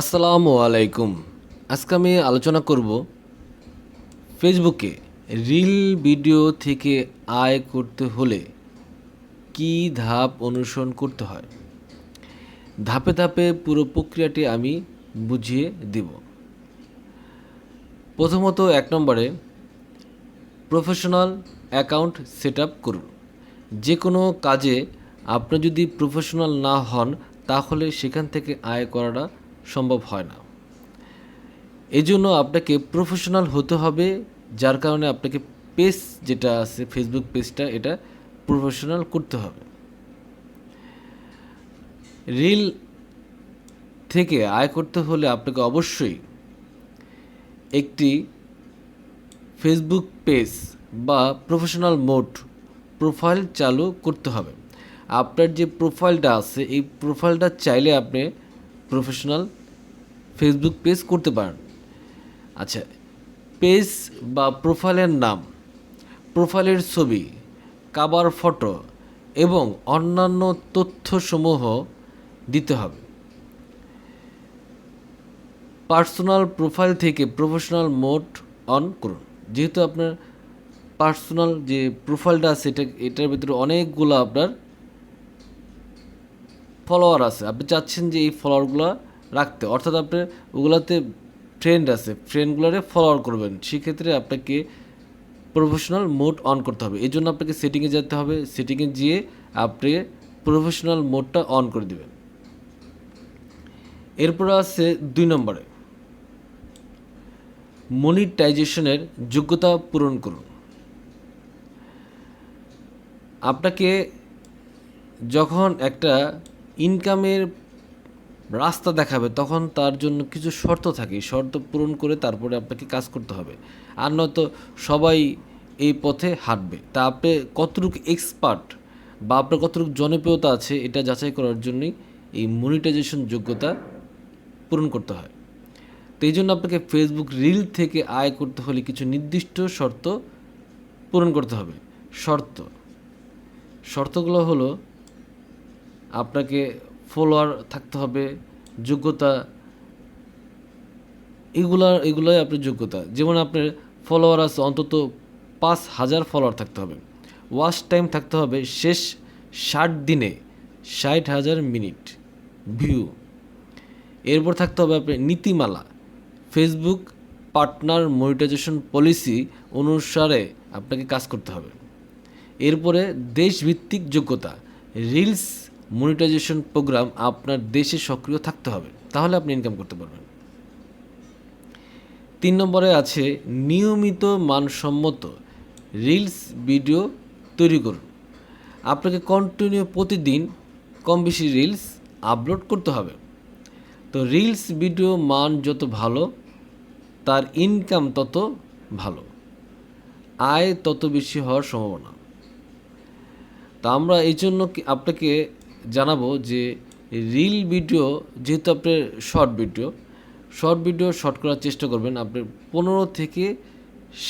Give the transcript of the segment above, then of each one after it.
আসসালামু আলাইকুম। আজকে আমি আলোচনা করব ফেসবুকে রিল ভিডিও থেকে আয় করতে হলে কি ধাপ অনুসরণ করতে হয়? ধাপে ধাপে পুরো প্রক্রিয়াটি আমি বুঝিয়ে দিব। প্রথমত এক নম্বরে প্রফেশনাল অ্যাকাউন্ট সেট আপ করুন। যে কোনো কাজে আপনি যদি প্রফেশনাল না হন, তাহলে সেখান থেকে আয় করাটা সম্ভব হয় না। এই জন্য আপনাকে প্রফেশনাল হতে হবে, যার কারণে আপনাকে পেজ যেটা আছে ফেসবুক পেজটা এটা প্রফেশনাল করতে হবে। রিল থেকে আয় করতে হলে আপনাকে অবশ্যই একটি ফেসবুক পেজ বা প্রফেশনাল মোড প্রোফাইল চালু করতে হবে। আপনার যে প্রোফাইলটা আছে, এই প্রোফাইলটা চাইলে আপনি প্রফেশনাল ফেসবুক পেজ করতে পারেন। আচ্ছা পেজ বা প্রোফাইলের নাম প্রোফাইলের ছবি কাবার ফটো এবং অন্যান্য তথ্যসমূহ দিতে হবে। পার্সোনাল প্রোফাইল থেকে প্রফেশনাল মোড অন করুন। যেহেতু আপনার পার্সোনাল যে প্রোফাইলটা আছে, এটা, এটার ভিতরে অনেকগুলো আপনার ফলোয়ার আছে। আপনি চাচ্ছেন যে এই ফলোয়ারগুলো রাখতে। অর্থাৎ আপনার ওগুলাতে ফ্রেন্ড আছে। ফ্রেন্ডগুলোরে ফলোয়ার করবেন। সেক্ষেত্রে আপনাকে প্রফেশনাল মোড অন করতে হবে। এই জন্য আপনাকে সেটিংয়ে যেতে হবে। সেটিংয়ে গিয়ে আপনি প্রফেশনাল মোডটা অন করে দেবেন। এরপর আছে দুই নম্বরে। মনিটাইজেশনের যোগ্যতা পূরণ করুন। আপনাকে যখন একটা ইনকামের রাস্তা দেখাবে, তখন তার জন্য কিছু শর্ত থাকে। শর্ত পূরণ করে তারপরে আপনাকে কাজ করতে হবে। আর নয়তো সবাই এই পথে হাঁটবে। তা আপনি কতটুকু এক্সপার্ট বা আপনার কতটুকু জনপ্রিয়তা আছে, এটা যাচাই করার জন্যই এই মনিটাইজেশন যোগ্যতা পূরণ করতে হয়। তো এই জন্য আপনাকে ফেসবুক রিল থেকে আয় করতে হলে কিছু নির্দিষ্ট শর্ত পূরণ করতে হবে। শর্ত। শর্তগুলো হলো আপনাকে ফলোয়ার থাকতে হবে, যোগ্যতা, এগুলা, এগুলোই আপনার যোগ্যতা। যেমন আপনার ফলোয়ার আছে, অন্তত পাঁচ হাজার ফলোয়ার থাকতে হবে। ওয়াচ টাইম থাকতে হবে শেষ ষাট দিনে, ষাট হাজার মিনিট ভিউ এরপর থাকতে হবে আপনার নীতিমালা। ফেসবুক পার্টনার মনিটাইজেশন পলিসি অনুসারে আপনাকে কাজ করতে হবে। এরপরে দেশভিত্তিক যোগ্যতা রিলস মনিটাইজেশন প্রোগ্রাম আপনার দেশে সক্রিয় থাকতে হবে। তাহলে আপনি ইনকাম করতে পারবেন। তিন নম্বরে আছে নিয়মিত মানসম্মত রিলস ভিডিও তৈরি করুন। আপনাকে কন্টিনিউ প্রতিদিন কম বেশি রিলস আপলোড করতে হবে। তো রিলস ভিডিও মান যত ভালো, তার ইনকাম তত ভালো। আয় তত বেশি হওয়ার সম্ভাবনা। তা আমরা এই জন্য আপনাকে জানাব যে রিল ভিডিও যেহেতু আপনার short video short video short করার চেষ্টা করবেন, আপনি পনেরো থেকে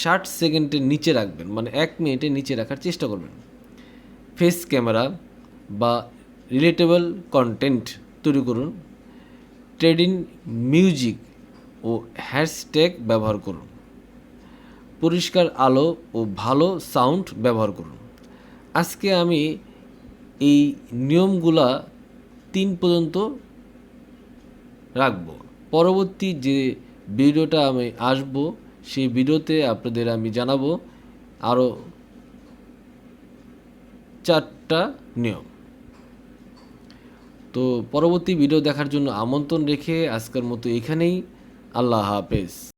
ষাট সেকেন্ডের নিচে রাখবেন মানে এক মিনিটের নিচে রাখার চেষ্টা করবেন। ফেস ক্যামেরা বা রিলেটেবল কন্টেন্ট তৈরি করুন ট্রেডিং মিউজিক ও হ্যাশট্যাগ ব্যবহার করুন, পরিষ্কার আলো ও ভালো সাউন্ড ব্যবহার করুন। আজকে আমি এই নিয়মগুলা তিন পর্যন্ত রাখব। পরবর্তী যে ভিডিওটা আমি আসব, সেই ভিডিওতে আপনাদের আমি জানাব আরও চারটা নিয়ম। তো পরবর্তী ভিডিও দেখার জন্য আমন্ত্রণ রেখে আজকের মতো এখানেই। আল্লাহ হাফেজ।